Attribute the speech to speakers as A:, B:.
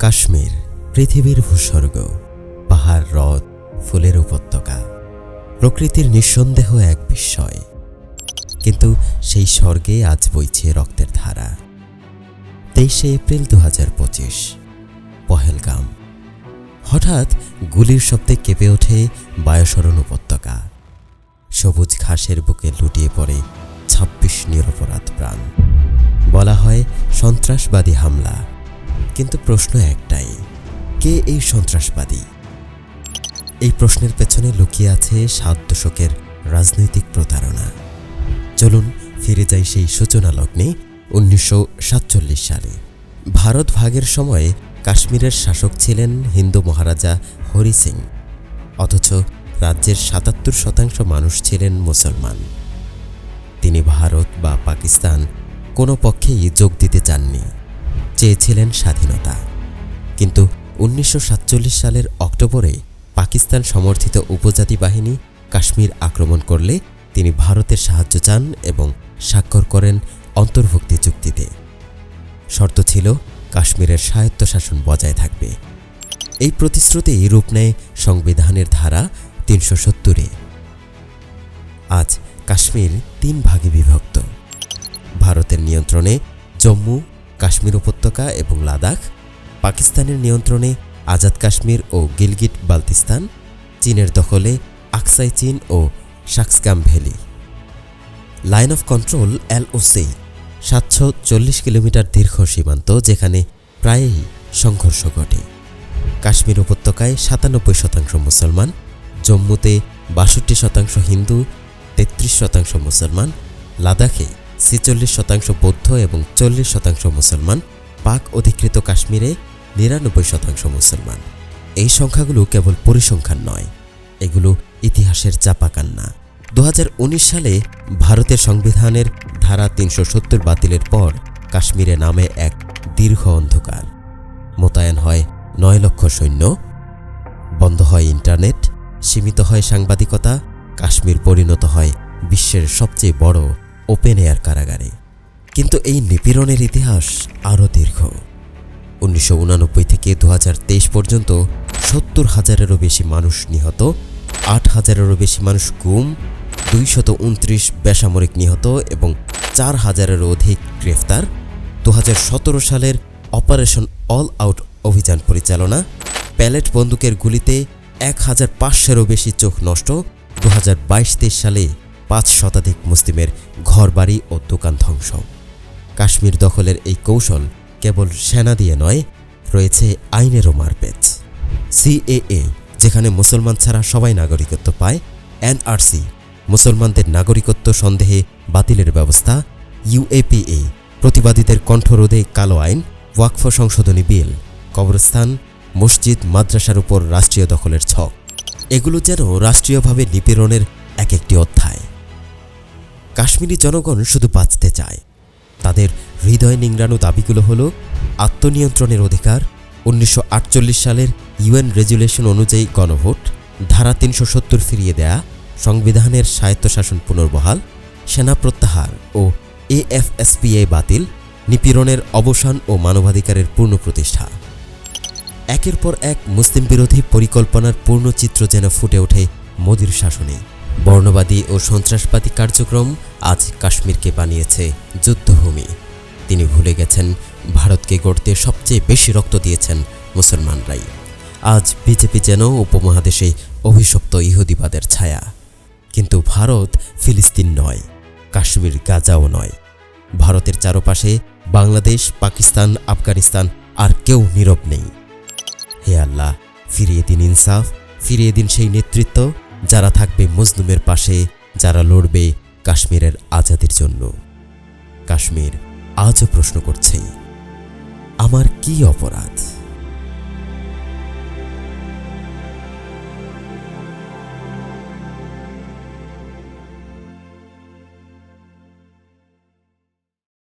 A: কাশ্মীর, পৃথিবীর ভূস্বর্গ, পাহাড়, হ্রদ, ফুলের উপত্যকা। প্রকৃতির নিঃসন্দেহ এক বিস্ময়। কিন্তু সেই স্বর্গে আজ বইছে রক্তের ধারা। তেইশে এপ্রিল দু হাজার পঁচিশ, পহেলগাম। হঠাৎ গুলির শব্দে কেঁপে ওঠে বায়সরণ উপত্যকা। সবুজ ঘাসের বুকে লুটিয়ে পড়ে ছাব্বিশ নিরপরাধ প্রাণ। বলা হয় সন্ত্রাসবাদী হামলা। কিন্তু প্রশ্ন একটাই, কে এই সন্ত্রাসবাদী? এই প্রশ্নের পেছনে লুকিয়ে আছে সাত দশকের রাজনৈতিক প্রতারণা। চলুন ফিরে যাই সেই সূচনা লগ্নে উনিশশো সাতচল্লিশ সালে। ভারত ভাগের সময়ে কাশ্মীরের শাসক ছিলেন হিন্দু মহারাজা হরি সিং। অথচ রাজ্যের সাতাত্তর শতাংশ মানুষ ছিলেন মুসলমান। তিনি ভারত বা পাকিস্তান কোনো পক্ষেই যোগ দিতে চাননি। চেয়েছিলেন স্বাধীনতা। কিন্তু উনিশশো সাতচল্লিশ সালের অক্টোবরে পাকিস্তান সমর্থিত উপজাতি বাহিনী কাশ্মীর আক্রমণ করলে তিনি ভারতের সাহায্য চান এবং স্বাক্ষর করেন অন্তর্ভুক্তি চুক্তিতে। শর্ত ছিল কাশ্মীরের স্বায়ত্তশাসন বজায় থাকবে। এই প্রতিশ্রুতি রূপ নেয় সংবিধানের ধারা তিনশো সত্তরে। আজ কাশ্মীর তিন ভাগে বিভক্ত। ভারতের নিয়ন্ত্রণে জম্মু কাশ্মীর উপত্যকা এবং লাদাখ, পাকিস্তানের নিয়ন্ত্রণে আজাদ কাশ্মীর ও গিলগিট বালতিস্তান, চীনের দখলে আকসাই চীন ও Shaksgam valley. Line of control, LOC, সাতশো চল্লিশ কিলোমিটার দীর্ঘ সীমান্ত যেখানে প্রায়ই সংঘর্ষ ঘটে। কাশ্মীর উপত্যকায় সাতানব্বই শতাংশ মুসলমান, জম্মুতে বাষট্টি শতাংশ হিন্দু, তেত্রিশ শতাংশ মুসলমান, লাদাখে ছেচল্লিশ শতাংশ বৌদ্ধ এবং চল্লিশ শতাংশ মুসলমান, পাক অধিকৃত কাশ্মীরে নিরানব্বই শতাংশ মুসলমান। এই সংখ্যাগুলো কেবল পরিসংখ্যান নয়, এগুলো ইতিহাসের চাপাকান্না। দু হাজার উনিশ সালে ভারতের সংবিধানের ধারা তিনশো সত্তর বাতিলের পর কাশ্মীরে নামে এক দীর্ঘ অন্ধকার। মোতায়েন হয় নয় লক্ষ সৈন্য, বন্ধ হয় ইন্টারনেট, সীমিত হয় সাংবাদিকতা, কাশ্মীর পরিণত হয় বিশ্বের সবচেয়ে বড় ওপেন এয়ার কারাগারে। কিন্তু এই নিপীড়নের ইতিহাস আরও দীর্ঘ। উনিশশো থেকে দু হাজার তেইশ পর্যন্ত সত্তর হাজারেরও বেশি মানুষ নিহত, আট হাজারেরও বেশি মানুষ গুম, দুইশত উনত্রিশ বেসামরিক নিহত এবং চার হাজারেরও অধিক গ্রেফতার দু হাজার সতেরো সালের অপারেশন অল আউট অভিযান পরিচালনা, প্যালেট বন্দুকের গুলিতে এক হাজার পাঁচশোরও বেশি চোখ নষ্ট দু হাজার সালে পাঁচ শতাধিক মুসলিমের ঘরবাড়ি ও দোকান ধ্বংস। কাশ্মীর দখলের এই কৌশল কেবল সেনা দিয়ে নয়, রয়েছে আইনেরও মারপেচ সিএএ, যেখানে মুসলমান ছাড়া সবাই নাগরিকত্ব পায়, এনআরসি, মুসলমানদের নাগরিকত্ব সন্দেহে বাতিলের ব্যবস্থা, ইউএপিএ, প্রতিবাদীদের কণ্ঠরোধে কালো আইন, ওয়াকফ সংশোধনী বিল, কবরস্থান, মসজিদ, মাদ্রাসার উপর রাষ্ট্রীয় দখলের ছক। এগুলো যেন রাষ্ট্রীয়ভাবে নিপীড়নের এক একটি অধ্যায়। কাশ্মীরি জনগণ শুধু বাঁচতে চায়। তাদের হৃদয় নিংড়ানো দাবিগুলো হলো আত্মনিয়ন্ত্রণের অধিকার, উনিশশো আটচল্লিশ সালের ইউএন রেজুলেশন অনুযায়ী গণভোট, ধারা তিনশো সত্তর ফিরিয়ে দেয়া, সংবিধানের স্বায়ত্তশাসন পুনর্বহাল, সেনা প্রত্যাহার ও এএফএসপিএ বাতিল, নিপীড়নের অবসান ও মানবাধিকারের পূর্ণ প্রতিষ্ঠা। একের পর এক মুসলিম বিরোধী পরিকল্পনার পূর্ণ চিত্র যেন ফুটে ওঠে মোদির শাসনে। বর্ণবাদী ও সন্ত্রাসবাদী কার্যক্রম আজ কাশ্মীরকে বানিয়েছে যুদ্ধভূমি। তিনি ভুলে গেছেন, ভারতকে গড়তে সবচেয়ে বেশি রক্ত দিয়েছেন মুসলমানরাই। আজ বিজেপি যেন উপমহাদেশে অভিশপ্ত ইহুদিবাদের ছায়া। কিন্তু ভারত ফিলিস্তিন নয়, কাশ্মীর গাজাও নয়। ভারতের চারপাশে বাংলাদেশ, পাকিস্তান, আফগানিস্তান আর কেউ নীরব নেই। হে আল্লাহ, ফিরিয়ে দিন ইনসাফ, ফিরিয়ে দিন সেই নেতৃত্ব যারা থাকবে মজলুমের পাশে, যারা লড়বে কাশ্মীরের আজাদির জন্য। কাশ্মীর আজও প্রশ্ন করছে, আমার কি অপরাধ?